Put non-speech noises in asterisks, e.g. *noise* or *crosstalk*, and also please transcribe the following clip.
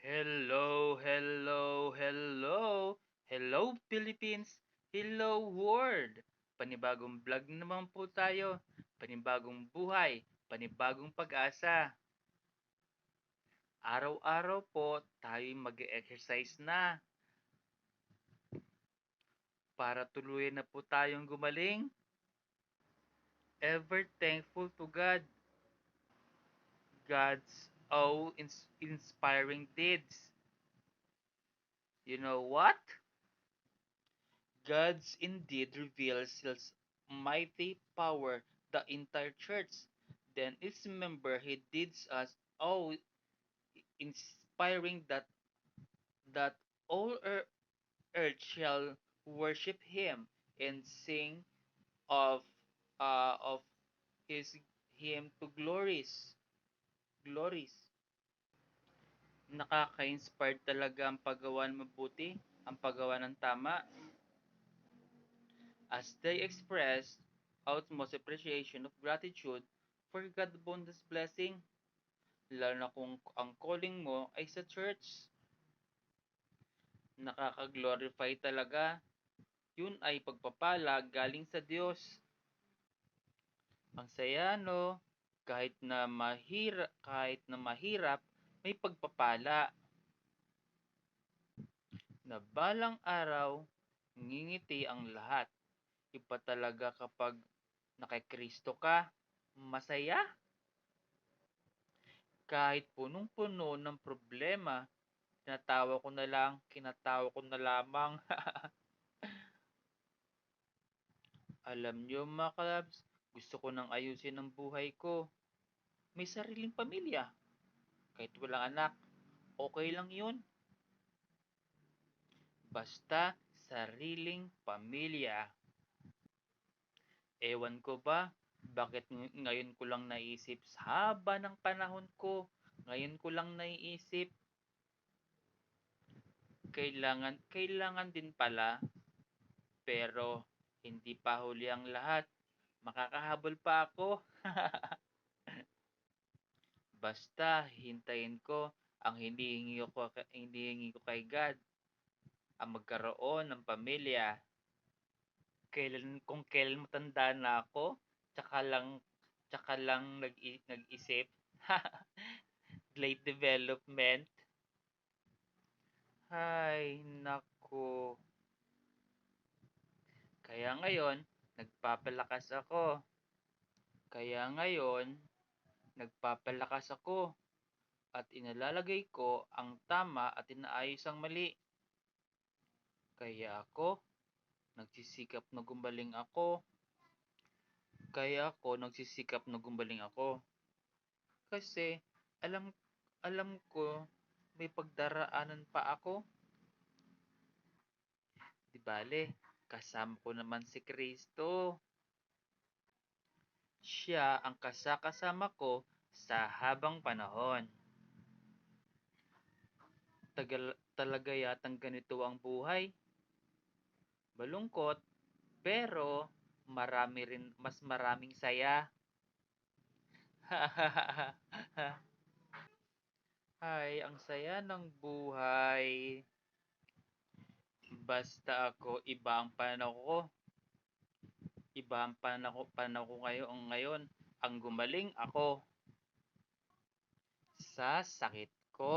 Hello, hello, hello. Hello Philippines. Hello world. Panibagong vlog naman po tayo. Panibagong buhay. Panibagong pag-asa. Araw-araw po tayo mag-exercise na. Para tuluyan na po tayong gumaling. Ever thankful to God. God's oh ins- inspiring deeds. You know what? God's indeed reveals his mighty power the entire church. Then its member he did us all inspiring that that all ear- earth shall worship him and sing of uh, of his him to glories glories nakaka-inspire talaga ang paggawa ng mabuti ang paggawa ng tama as they express utmost appreciation of gratitude for God's abundant blessing, lalo na kung ang calling mo ay sa church. Nakaka-glorify talaga. Yun ay pagpapala galing sa Diyos. Ang saya no, kahit na mahirap, kahit na mahirap, may pagpapala. Na balang araw, ngingiti ang lahat. Iba talaga kapag nakay-Kristo ka, masaya. Kahit punong-puno ng problema, kinatawa ko na lang, kinatawa ko na lamang. *laughs* Alam nyo mga kalabs, gusto ko nang ayusin ang buhay ko. May sariling pamilya. Kahit walang anak, okay lang yun. Basta sariling pamilya. Ewan ko ba, bakit ng- ngayon ko lang naisip sa haba ng panahon ko, ngayon ko lang naiisip, kailangan, kailangan din pala, pero hindi pa huli ang lahat. Makakahabol pa ako. *laughs* Basta hintayin ko ang hinihingi ko hinihingi ko kay God ang magkaroon ng pamilya. Kailan kung kailan matanda na ako, tsaka lang tsaka lang nag nag-isip. *laughs* Late development. Ay, nako. Kaya ngayon, nagpapalakas ako. Kaya ngayon, nagpapalakas ako at inalalagay ko ang tama at inaayos ang mali. Kaya ako, nagsisikap na gumaling ako. Kaya ako, nagsisikap na gumaling ako. Kasi, alam, alam ko, may pagdaraanan pa ako. Di bale, kasama ko naman si Kristo. Siya ang kasakasama ko sa habang panahon. Tagal, talaga yatang ganito ang buhay. Malungkot, pero marami rin, mas maraming saya. *laughs* Ay, ang saya ng buhay. Basta ako, iba ang pananaw ko. Iba ang pananaw pananaw ko ngayon, ngayon. Ang gumaling ako sa sakit ko.